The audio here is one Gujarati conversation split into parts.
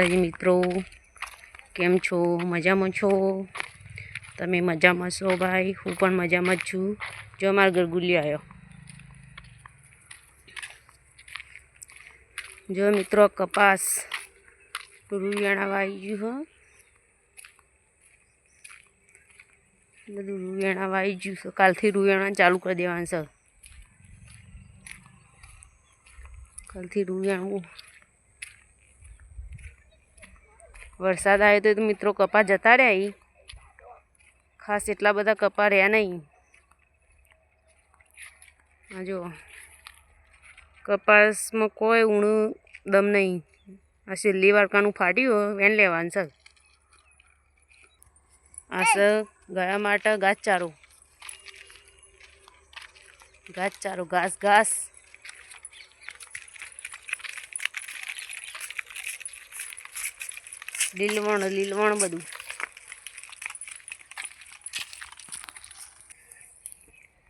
માતાજી મિત્રો? કેમ છો? મજામાં છો? તમે મજામાં છો ભાઈ? હું પણ મજામાં જ છું. જો અમારા ઘર ગુલી આવ્યો જો મિત્રો, કપાસ રૂયાણા વાઈ ગયું હો. બધું રૂયાણા વાઈ ગયું છે. કાલથી રૂયાણા ચાલુ કરી દેવાનું છે. કાલથી રૂયાણું વરસાદ આવ્યો તો મિત્રો કપા જતા રહ્યા ખાસ એટલા બધા કપા રહ્યા નહીં. આ જો કપાસમાં કોઈ ઊણું દમ નહીં. આ છેલ્લી વાડકાનું ફાટ્યું હોય એને લેવાનું સર આ સર ગયા માટે ઘાસ ચારો. ઘાસ ઘાસ લીલવણ લીલવણ બધું.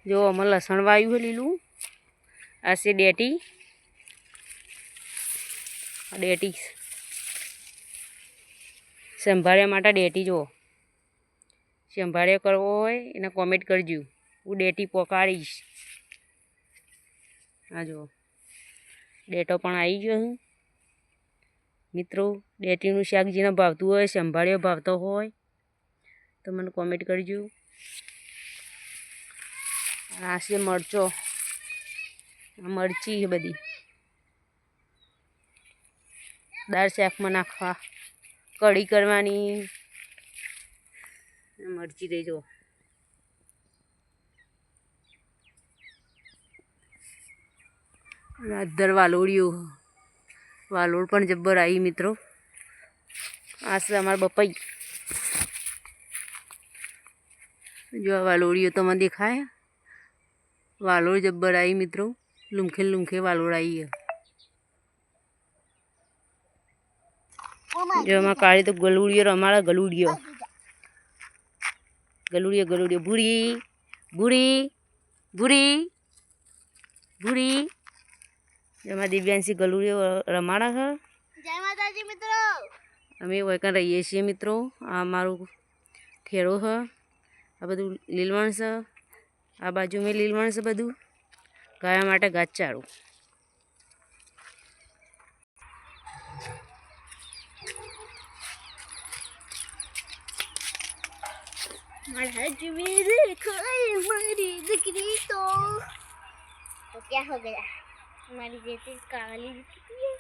જો અમે લસણ વાયું છે લીલું. આ છે ડેટી. ડેટી સંભાળ્યા માટે ડેટી જુઓ સંભાળ્યો કરવો હોય એને કોમેન્ટ કરજો. હું ડેટી પોકાડીશ આ જુઓ ડેટો પણ આવી ગયો છે મિત્રો, ડેટીનું શાક જેને ભાવતું હોય, સંભાળ્યો ભાવતો હોય, તો મને કોમેન્ટ કરજો. આ છે મરચો. મરચી બધી. દાળ શાકમાં નાખવા. કઢી કરવાની. મરચી દેજો અધર વાલોડિયું વાલોડ પણ જબ્બર આવી મિત્રો. આ છે અમારા બપઈ. જો આ વાલોડીઓ તમને દેખાય. વાલોડ જબ્બર આવી મિત્રો. લુમખે લુમખે વાલોડ આવી જો એમાં કાળી તો ગલુડીઓ રમાડા ગલુડીઓ ગલુડીઓ ગલુડીઓ ભૂરી ભૂરી ભૂરી ભૂરી. એમાં દિવ્યાંશી ગલુડીઓ રમાડા છે. જય માતાજી મિત્રો. અમે વૈકન રહીએ છીએ મિત્રો. આ મારું ખેડો હ આ બધું લીલવણ છે. આ બાજુ મેં લીલવણ બધું. ગાયા માટે ગાચાળું. મારા મારી દીકરી તો ક્યાં હો ગયા? हमारी जैसे काली दिखती है